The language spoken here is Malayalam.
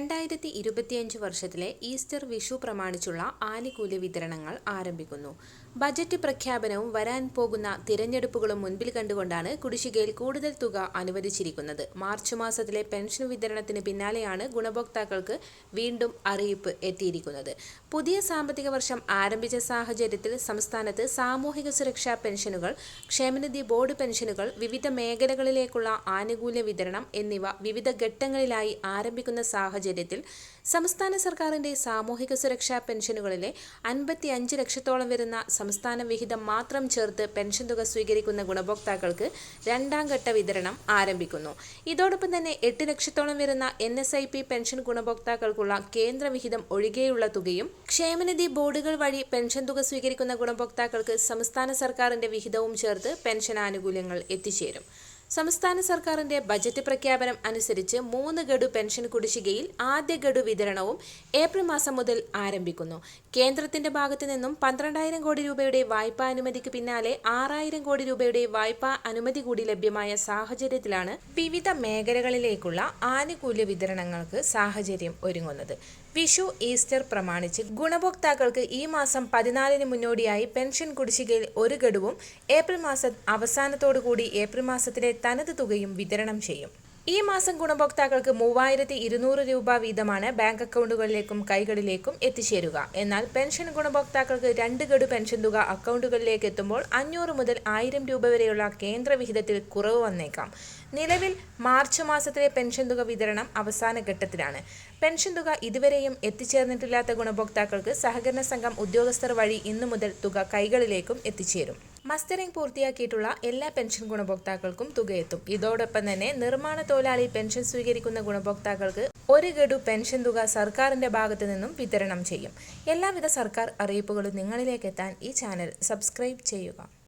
രണ്ടായിരത്തി ഇരുപത്തിയഞ്ച് വർഷത്തിലെ ഈസ്റ്റർ വിഷു പ്രമാണിച്ചുള്ള ആനുകൂല്യ വിതരണങ്ങൾ ആരംഭിക്കുന്നു. ബജറ്റ് പ്രഖ്യാപനവും വരാൻ പോകുന്ന തിരഞ്ഞെടുപ്പുകളും മുൻപിൽ കണ്ടുകൊണ്ടാണ് കുടിശ്ശികയിൽ കൂടുതൽ തുക അനുവദിച്ചിരിക്കുന്നത്. മാർച്ച് മാസത്തിലെ പെൻഷൻ വിതരണത്തിന് പിന്നാലെയാണ് ഗുണഭോക്താക്കൾക്ക് വീണ്ടും അറിയിപ്പ് എത്തിയിരിക്കുന്നത്. പുതിയ സാമ്പത്തിക വർഷം ആരംഭിച്ച സാഹചര്യത്തിൽ സംസ്ഥാനത്ത് സാമൂഹിക സുരക്ഷാ പെൻഷനുകൾ ക്ഷേമനിധി ബോർഡ് പെൻഷനുകൾ വിവിധ മേഖലകളിലേക്കുള്ള ആനുകൂല്യ വിതരണം എന്നിവ വിവിധ ഘട്ടങ്ങളിലായി ആരംഭിക്കുന്ന സാഹചര്യത്തിൽ സംസ്ഥാന സർക്കാരിന്റെ സാമൂഹിക സുരക്ഷാ പെൻഷനുകളിലെ അൻപത്തി അഞ്ച് ലക്ഷത്തോളം വരുന്ന സംസ്ഥാന വിഹിതം മാത്രം ചേർത്ത് പെൻഷൻ തുക സ്വീകരിക്കുന്ന ഗുണഭോക്താക്കൾക്ക് രണ്ടാം ഘട്ട വിതരണം ആരംഭിക്കുന്നു. ഇതോടൊപ്പം തന്നെ എട്ട് ലക്ഷത്തോളം വരുന്ന N S I P pension ഗുണഭോക്താക്കൾക്കുള്ള കേന്ദ്ര വിഹിതം ഒഴികെയുള്ള തുകയും ക്ഷേമനിധി ബോർഡുകൾ വഴി പെൻഷൻ തുക സ്വീകരിക്കുന്ന ഗുണഭോക്താക്കൾക്ക് സംസ്ഥാന സർക്കാരിന്റെ വിഹിതവും ചേർത്ത് പെൻഷൻ ആനുകൂല്യങ്ങൾ എത്തിച്ചേരും. സംസ്ഥാന സർക്കാരിന്റെ ബജറ്റ് പ്രഖ്യാപനം അനുസരിച്ച് മൂന്ന് ഗഡു പെൻഷൻ കുടിശ്ശികയിൽ ആദ്യ ഗഡു വിതരണവും ഏപ്രിൽ മാസം മുതൽ ആരംഭിക്കുന്നു. കേന്ദ്രത്തിന്റെ ഭാഗത്തു നിന്നും പന്ത്രണ്ടായിരം കോടി രൂപയുടെ വായ്പാ അനുമതിക്ക് പിന്നാലെ ആറായിരം കോടി രൂപയുടെ വായ്പാ അനുമതി കൂടി ലഭ്യമായ സാഹചര്യത്തിലാണ് വിവിധ മേഖലകളിലേക്കുള്ള ആനുകൂല്യ വിതരണങ്ങൾക്ക് സാഹചര്യം ഒരുങ്ങുന്നത്. വിഷു ഈസ്റ്റർ പ്രമാണിച്ച് ഗുണഭോക്താക്കൾക്ക് ഈ മാസം പതിനാലിന് മുന്നോടിയായി പെൻഷൻ കുടിശ്ശികയിൽ ഒരു ഗഡുവും ഏപ്രിൽ മാസം അവസാനത്തോടുകൂടി ഏപ്രിൽ മാസത്തിലെ തനത് തുകയും വിതരണം ചെയ്യും. ഈ മാസം ഗുണഭോക്താക്കൾക്ക് മൂവായിരത്തി ഇരുന്നൂറ് രൂപ വീതമാണ് ബാങ്ക് അക്കൗണ്ടുകളിലേക്കും കൈകളിലേക്കും എത്തിച്ചേരുക. എന്നാൽ പെൻഷൻ ഗുണഭോക്താക്കൾക്ക് രണ്ട് ഗഡു പെൻഷൻ തുക അക്കൗണ്ടുകളിലേക്ക് എത്തുമ്പോൾ അഞ്ഞൂറ് മുതൽ ആയിരം രൂപ വരെയുള്ള കേന്ദ്ര വിഹിതത്തിൽ കുറവ് വന്നേക്കാം. നിലവിൽ മാർച്ച് മാസത്തിലെ പെൻഷൻ തുക വിതരണം അവസാന ഘട്ടത്തിലാണ്. പെൻഷൻ തുക ഇതുവരെയും എത്തിച്ചേർന്നിട്ടില്ലാത്ത ഗുണഭോക്താക്കൾക്ക് സഹകരണ സംഘം ഉദ്യോഗസ്ഥർ വഴി ഇന്നു മുതൽ തുക കൈകളിലേക്കും എത്തിച്ചേരും. മസ്റ്ററിംഗ് പൂർത്തിയാക്കിയിട്ടുള്ള എല്ലാ പെൻഷൻ ഗുണഭോക്താക്കൾക്കും തുകയെത്തും. ഇതോടൊപ്പം തന്നെ നിർമ്മാണ തൊഴിലാളി പെൻഷൻ സ്വീകരിക്കുന്ന ഗുണഭോക്താക്കൾക്ക് ഒരു ഗഡു പെൻഷൻ തുക സർക്കാരിന്റെ ഭാഗത്തു നിന്നും വിതരണം ചെയ്യും. എല്ലാവിധ സർക്കാർ അറിയിപ്പുകളും നിങ്ങളിലേക്ക് എത്താൻ ഈ ചാനൽ സബ്സ്ക്രൈബ് ചെയ്യുക.